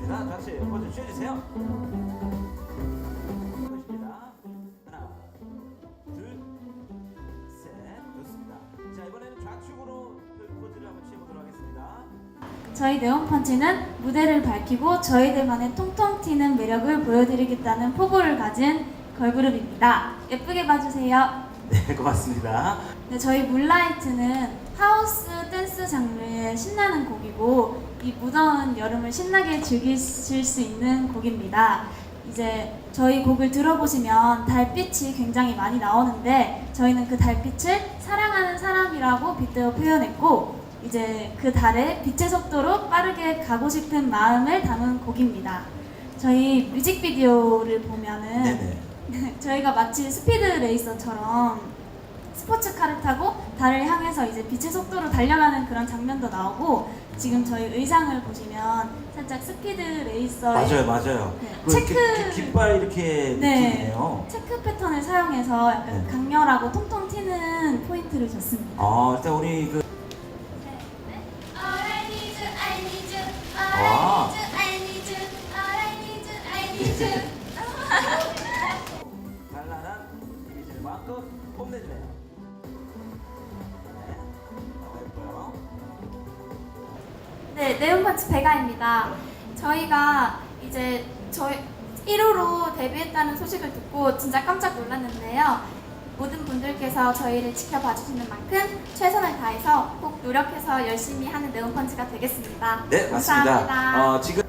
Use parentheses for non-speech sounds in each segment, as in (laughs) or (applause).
좋습니다. 같이 포즈 취해주세요. 보십니다. 하나, 둘, 셋. 좋습니다. 자 이번에는 좌측으로 그 포즈를 한번 취해보도록 하겠습니다. 저희 네온펀치는 무대를 밝히고 저희들만의 통통 튀는 매력을 보여드리겠다는 포부를 가진 걸그룹입니다. 예쁘게 봐주세요. 네, 고맙습니다. 네, 저희 물라이트는 하우스 댄스 장르의 신나는 곡이고 이 무더운 여름을 신나게 즐기실 수 있는 곡입니다. 이제 저희 곡을 들어보시면 달빛이 굉장히 많이 나오는데 저희는 그 달빛을 사랑하는 사람이라고 빗대어 표현했고 이제 그 달에 빛의 속도로 빠르게 가고 싶은 마음을 담은 곡입니다. 저희 뮤직비디오를 보면은 네네. (laughs) 저희가 마치 스피드 레이서처럼 스포츠카를 타고 달을 향해서 이제 빛의 속도로 달려가는 그런 장면도 나오고 지금 저희 의상을 보시면 살짝 스피드 레이서의 맞아요, 맞아요. 네, 그 체크- 깃발 이렇게 네. 느낌이네요. 체크 패턴을 사용해서 약간 네. 강렬하고 통통 튀는 포인트를 줬습니다. 아, 일단 우리 그 아. 네, 네온펀치 배가입니다. 저희가 이제 저희 1호로 데뷔했다는 소식을 듣고 진짜 깜짝 놀랐는데요. 모든 분들께서 저희를 지켜봐 주시는 만큼 최선을 다해서 꼭 노력해서 열심히 하는 네온펀치가 되겠습니다. 네, 감사합니다. 맞습니다. 어, 지금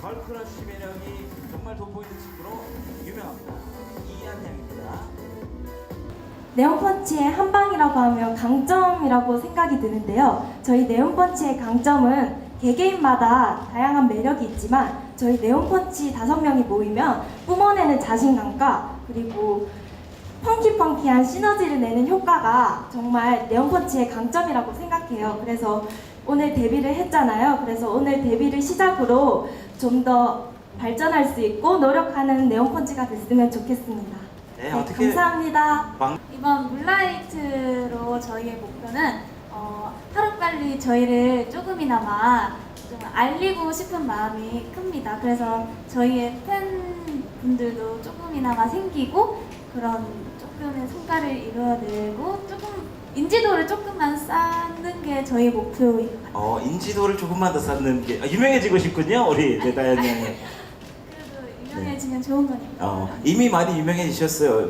걸크러쉬 매력이 정말 돋보이는 친구로 유명합니다. 이한양입니다. 네온펀치의 한방이라고 하면 강점이라고 생각이 드는데요. 저희 네온펀치의 강점은 개개인마다 다양한 매력이 있지만 저희 네온펀치 다섯 명이 모이면 뿜어내는 자신감과 그리고 펑키펑키한 시너지를 내는 효과가 정말 네온펀치의 강점이라고 생각해요. 그래서 오늘 데뷔를 했잖아요. 그래서 오늘 데뷔를 시작으로 좀 더 발전할 수 있고 노력하는 네온펀치가 됐으면 좋겠습니다. 네, 어떻게 감사합니다. 방 이번 물라이트로 저희의 목표는 어, 하루빨리 저희를 조금이나마 좀 알리고 싶은 마음이 큽니다. 그래서 저희의 팬분들도 조금이나마 생기고 그런 조금의 성과를 이루어내고 조금 인지도를 조금만 쌓는 게 저희 목표인 것 같아요. 어, 인지도를 조금만 더 쌓는 게 아, 유명해지고 싶군요, 우리 네, 다현 양이. 그래도 유명해지면 좋은 거니까. 어, 이미 많이 유명해지셨어요.